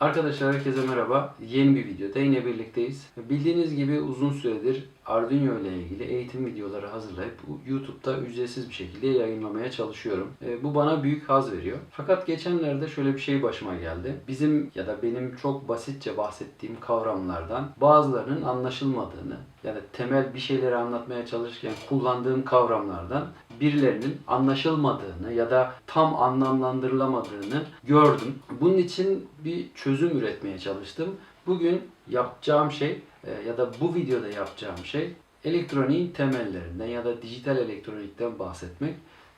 Arkadaşlar herkese merhaba. Yeni bir videoda yine birlikteyiz. Bildiğiniz gibi uzun süredir Arduino ile ilgili eğitim videoları hazırlayıp YouTube'da ücretsiz bir şekilde yayınlamaya çalışıyorum. E, Bu bana büyük haz veriyor. Fakat geçenlerde şöyle bir şey başıma geldi. Bizim ya da benim çok basitçe bahsettiğim kavramlardan bazılarının anlaşılmadığını ya da temel bir şeyleri anlatmaya çalışırken kullandığım kavramlardan birilerinin anlaşılmadığını ya da tam anlamlandırılamadığını gördüm. Bunun için bir çözüm üretmeye çalıştım. Bugün yapacağım şey e, ya da bu videoda yapacağım şey elektroniğin temellerinden ya da dijital elektronikten bahsetmek.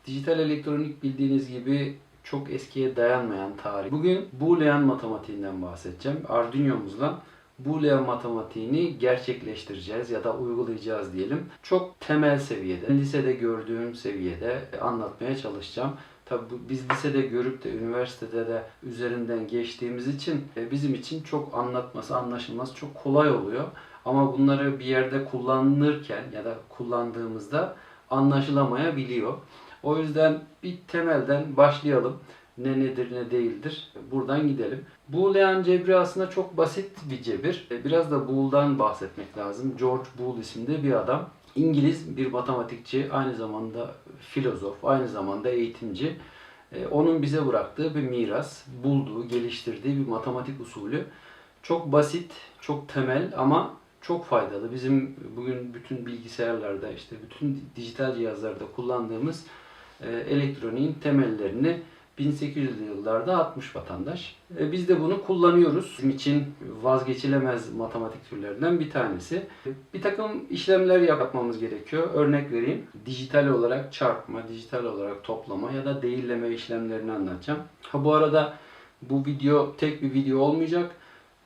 Dijital elektronik bildiğiniz gibi çok eskiye dayanmayan tarih. Bugün Boolean matematiğinden bahsedeceğim. Arduino'muzla Boolean matematiğini gerçekleştireceğiz ya da uygulayacağız diyelim. Çok temel seviyede, lisede gördüğüm seviyede anlatmaya çalışacağım. Tabi biz lisede görüp de üniversitede de üzerinden geçtiğimiz için e, bizim için çok anlatması, anlaşılması çok kolay oluyor. Ama bunları bir yerde kullanılırken ya da kullandığımızda anlaşılamayabiliyor. O yüzden bir temelden başlayalım. Ne nedir ne değildir. Buradan gidelim. Boolean cebri aslında çok basit bir cebir. E, Biraz da Boole'dan bahsetmek lazım. George Boole isimli bir adam. İngiliz bir matematikçi, aynı zamanda filozof, aynı zamanda eğitimci. E, Onun bize bıraktığı bir miras, bulduğu, geliştirdiği bir matematik usulü. Çok basit, çok temel ama çok faydalı. Bizim bugün bütün bilgisayarlarda, işte bütün dijital cihazlarda kullandığımız e, elektroniğin temellerini 1800'lü yıllarda atmış vatandaş. E, Biz de bunu kullanıyoruz. Bizim için vazgeçilemez matematik türlerinden bir tanesi. Bir takım işlemler yapmamız gerekiyor. Örnek vereyim. Dijital olarak çarpma, dijital olarak toplama ya da değilleme işlemlerini anlatacağım. Ha bu arada bu video tek bir video olmayacak.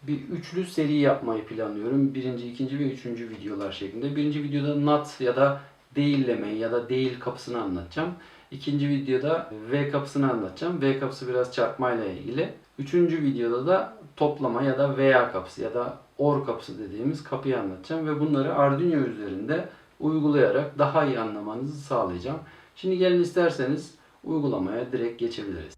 Bir üçlü seri yapmayı planlıyorum. Birinci, ikinci ve üçüncü videolar şeklinde. Birinci videoda not ya da değilleme ya da değil kapısını anlatacağım. İkinci videoda V kapısını anlatacağım. V kapısı biraz çarpmayla ilgili. Üçüncü videoda da toplama ya da veya kapısı ya da OR kapısı dediğimiz kapıyı anlatacağım. Ve bunları Arduino üzerinde uygulayarak daha iyi anlamanızı sağlayacağım. Şimdi gelin isterseniz uygulamaya direkt geçebiliriz.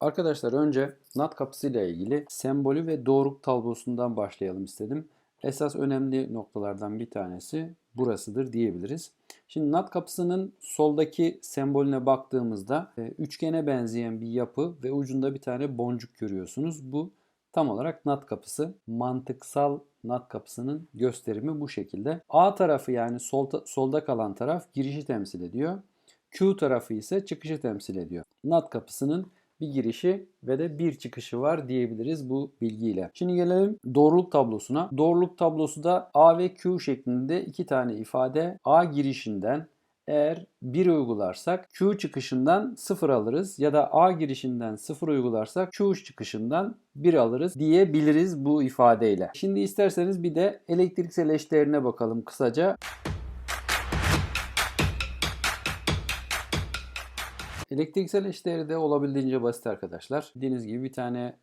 Arkadaşlar önce NAT kapısı ile ilgili sembolü ve doğruluk tablosundan başlayalım istedim. Esas önemli noktalardan bir tanesi burasıdır diyebiliriz. Şimdi NAT kapısının soldaki sembolüne baktığımızda e, üçgene benzeyen bir yapı ve ucunda bir tane boncuk görüyorsunuz. Bu tam olarak NAT kapısı. Mantıksal NAT kapısının gösterimi bu şekilde. A tarafı yani solda, solda kalan taraf girişi temsil ediyor. Q tarafı ise çıkışı temsil ediyor. NAT kapısının bir girişi ve de bir çıkışı var diyebiliriz bu bilgiyle. Şimdi gelelim doğruluk tablosuna. Doğruluk tablosu da A ve Q şeklinde iki tane ifade A girişinden eğer 1 uygularsak Q çıkışından 0 alırız ya da A girişinden 0 uygularsak Q çıkışından 1 alırız diyebiliriz bu ifadeyle. Şimdi isterseniz bir de elektriksel eşdeğerine bakalım kısaca. Elektriksel eşdeğeri de olabildiğince basit arkadaşlar. Bildiğiniz gibi bir tane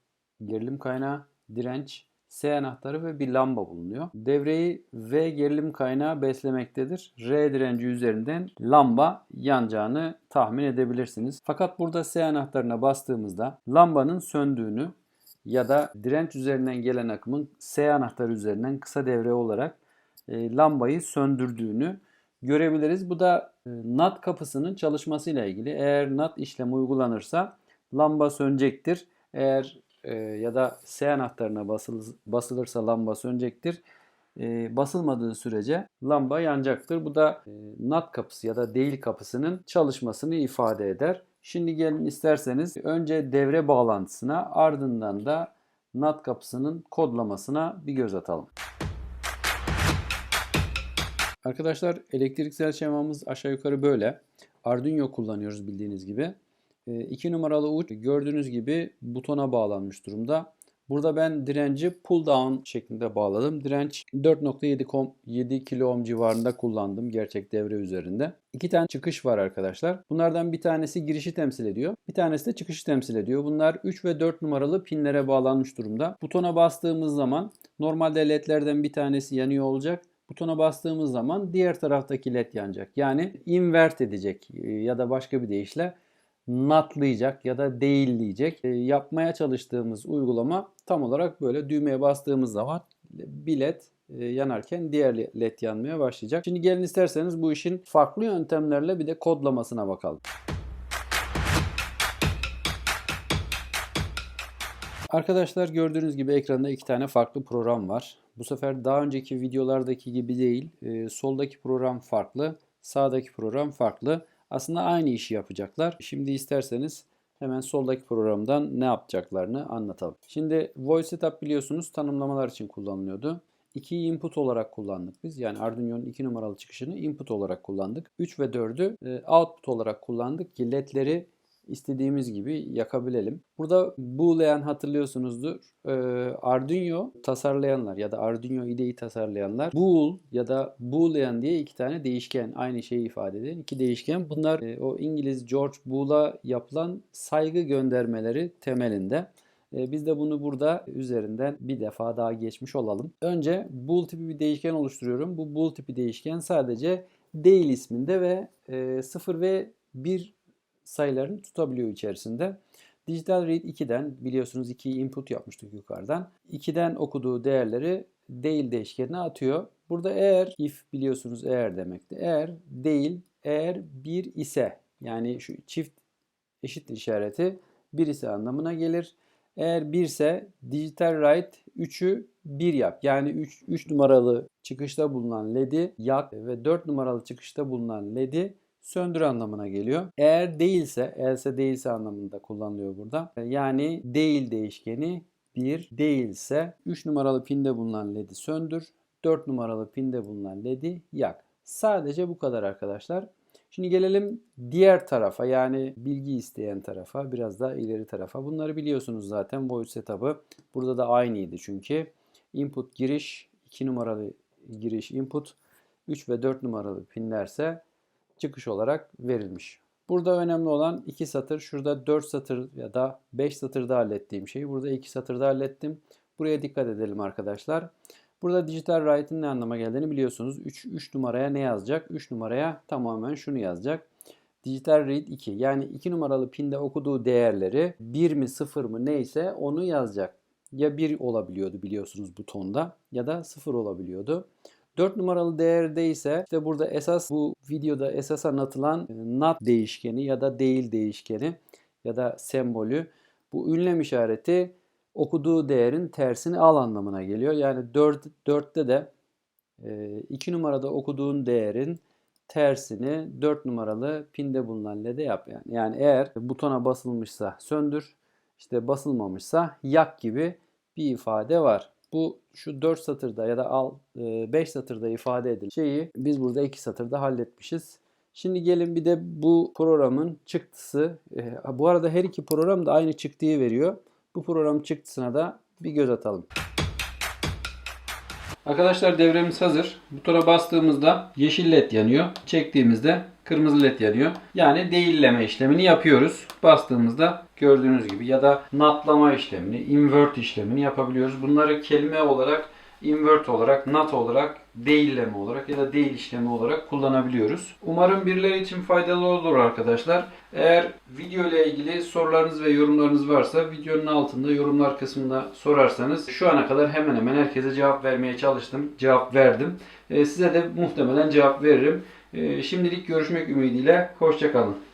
gerilim kaynağı, direnç, S anahtarı ve bir lamba bulunuyor. Devreyi V gerilim kaynağı beslemektedir. R direnci üzerinden lamba yanacağını tahmin edebilirsiniz. Fakat burada S anahtarına bastığımızda lambanın söndüğünü ya da direnç üzerinden gelen akımın S anahtarı üzerinden kısa devre olarak e, lambayı söndürdüğünü görebiliriz. Bu da e, NAT kapısının çalışmasıyla ilgili. Eğer NAT işlemi uygulanırsa lamba sönecektir. Eğer e, ya da S anahtarına basıl, basılırsa lamba sönecektir. E, basılmadığı sürece lamba yanacaktır. Bu da e, NAT kapısı ya da değil kapısının çalışmasını ifade eder. Şimdi gelin isterseniz önce devre bağlantısına ardından da NAT kapısının kodlamasına bir göz atalım. Arkadaşlar elektriksel şemamız aşağı yukarı böyle. Arduino kullanıyoruz bildiğiniz gibi. 2 numaralı uç gördüğünüz gibi butona bağlanmış durumda. Burada ben direnci pull down şeklinde bağladım. Direnç 4.7 kilo ohm civarında kullandım gerçek devre üzerinde. İki tane çıkış var arkadaşlar. Bunlardan bir tanesi girişi temsil ediyor. Bir tanesi de çıkışı temsil ediyor. Bunlar 3 ve 4 numaralı pinlere bağlanmış durumda. Butona bastığımız zaman normalde ledlerden bir tanesi yanıyor olacak. Butona bastığımız zaman diğer taraftaki led yanacak. Yani invert edecek ya da başka bir deyişle natlayacak ya da değilleyecek. E, yapmaya çalıştığımız uygulama tam olarak böyle düğmeye bastığımız zaman bilet e, yanarken diğer led yanmaya başlayacak. Şimdi gelin isterseniz bu işin farklı yöntemlerle bir de kodlamasına bakalım. Arkadaşlar gördüğünüz gibi ekranda iki tane farklı program var. Bu sefer daha önceki videolardaki gibi değil. E, soldaki program farklı, sağdaki program farklı. Aslında aynı işi yapacaklar. Şimdi isterseniz hemen soldaki programdan ne yapacaklarını anlatalım. Şimdi Voice Setup biliyorsunuz tanımlamalar için kullanılıyordu. 2'yi input olarak kullandık biz. Yani Arduino'nun 2 numaralı çıkışını input olarak kullandık. 3 ve 4'ü e, output olarak kullandık ki ledleri istediğimiz gibi yakabilelim. Burada Boolean hatırlıyorsunuzdur. Ee, Arduino tasarlayanlar ya da Arduino IDE'yi tasarlayanlar Bool ya da Boolean diye iki tane değişken aynı şeyi ifade eden iki değişken. Bunlar e, o İngiliz George Boole'a yapılan saygı göndermeleri temelinde. E, biz de bunu burada üzerinden bir defa daha geçmiş olalım. Önce bool tipi bir değişken oluşturuyorum. Bu bool tipi değişken sadece değil isminde ve e, 0 ve 1 sayılarını tutabiliyor içerisinde. Digital Read 2'den biliyorsunuz 2'yi input yapmıştık yukarıdan. 2'den okuduğu değerleri değil değişkenine atıyor. Burada eğer if biliyorsunuz eğer demekti. Eğer değil eğer 1 ise yani şu çift eşit işareti 1 ise anlamına gelir. Eğer 1 ise digital write 3'ü 1 yap. Yani 3, 3 numaralı çıkışta bulunan LED'i yak ve 4 numaralı çıkışta bulunan LED'i söndür anlamına geliyor. Eğer değilse, else değilse anlamında kullanılıyor burada. Yani değil değişkeni 1 değilse 3 numaralı pinde bulunan LED'i söndür, 4 numaralı pinde bulunan LED'i yak. Sadece bu kadar arkadaşlar. Şimdi gelelim diğer tarafa yani bilgi isteyen tarafa biraz daha ileri tarafa. Bunları biliyorsunuz zaten voice setup'ı. Burada da aynıydı çünkü. Input giriş 2 numaralı giriş input 3 ve 4 numaralı pinlerse çıkış olarak verilmiş. Burada önemli olan 2 satır. Şurada 4 satır ya da 5 satırda hallettiğim şeyi burada 2 satırda hallettim. Buraya dikkat edelim arkadaşlar. Burada digital write'ın ne anlama geldiğini biliyorsunuz. 3, 3 numaraya ne yazacak? 3 numaraya tamamen şunu yazacak. Digital read 2 yani 2 numaralı pinde okuduğu değerleri 1 mi 0 mı neyse onu yazacak. Ya 1 olabiliyordu biliyorsunuz butonda ya da 0 olabiliyordu. 4 numaralı değerde ise işte burada esas bu videoda esas anlatılan e, not değişkeni ya da değil değişkeni ya da sembolü bu ünlem işareti okuduğu değerin tersini al anlamına geliyor. Yani 4, 4'te de 2 e, numarada okuduğun değerin tersini 4 numaralı pinde bulunan LED'e yap yani. Yani eğer butona basılmışsa söndür, işte basılmamışsa yak gibi bir ifade var. Bu şu 4 satırda ya da al 5 e, satırda ifade edilen şeyi biz burada 2 satırda halletmişiz. Şimdi gelin bir de bu programın çıktısı. E, bu arada her iki program da aynı çıktıyı veriyor. Bu program çıktısına da bir göz atalım. Arkadaşlar devremiz hazır. Butona bastığımızda yeşil led yanıyor. Çektiğimizde kırmızı led yanıyor. Yani değilleme işlemini yapıyoruz. Bastığımızda gördüğünüz gibi ya da natlama işlemini, invert işlemini yapabiliyoruz. Bunları kelime olarak invert olarak, not olarak, değilleme olarak ya da değil işlemi olarak kullanabiliyoruz. Umarım birileri için faydalı olur arkadaşlar. Eğer video ile ilgili sorularınız ve yorumlarınız varsa videonun altında yorumlar kısmında sorarsanız şu ana kadar hemen hemen herkese cevap vermeye çalıştım. Cevap verdim. Ee, size de muhtemelen cevap veririm. Ee, şimdilik görüşmek ümidiyle. Hoşçakalın.